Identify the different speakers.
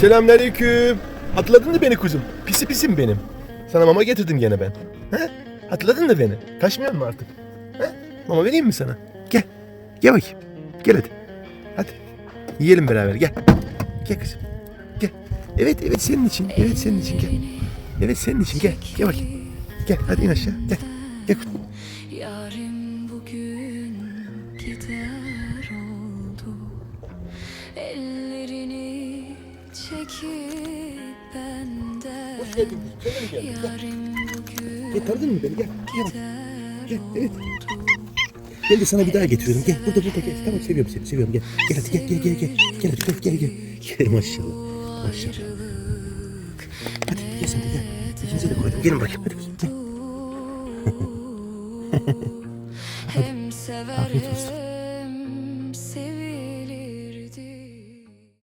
Speaker 1: Selamünaleyküm. Hatırladın mı beni kuzum? Pisi pisim benim. Sana mama getirdim gene ben. He? Hatırladın mı beni? Kaçmıyor mu artık? He? Mama vereyim mi sana? Gel. Gel bakayım. Gel hadi. Hadi. Yiyelim beraber gel. Gel kızım. Gel. Evet evet senin için. Evet senin için gel. Evet senin için gel. Gel bakayım. Gel hadi in aşağı. Gel. Gel kuzum.
Speaker 2: Yarim bugün gider oldu benden
Speaker 1: Hoş geldin. Sen mi geldin? Gel. Getirdin mi beni? Gel. Gel. Gel. Evet. Gel de sana bir daha getiriyorum. Gel burada burada gel. Tamam seviyorum seni seviyorum. Gel. Gel hadi gel gel gel gel. Gel hadi gel gel gel. Gel maşallah. Maşallah. Hadi gel sen de gel. İkinize de koydum. Gelin bakayım hadi. Gel. hadi. Afiyet olsun.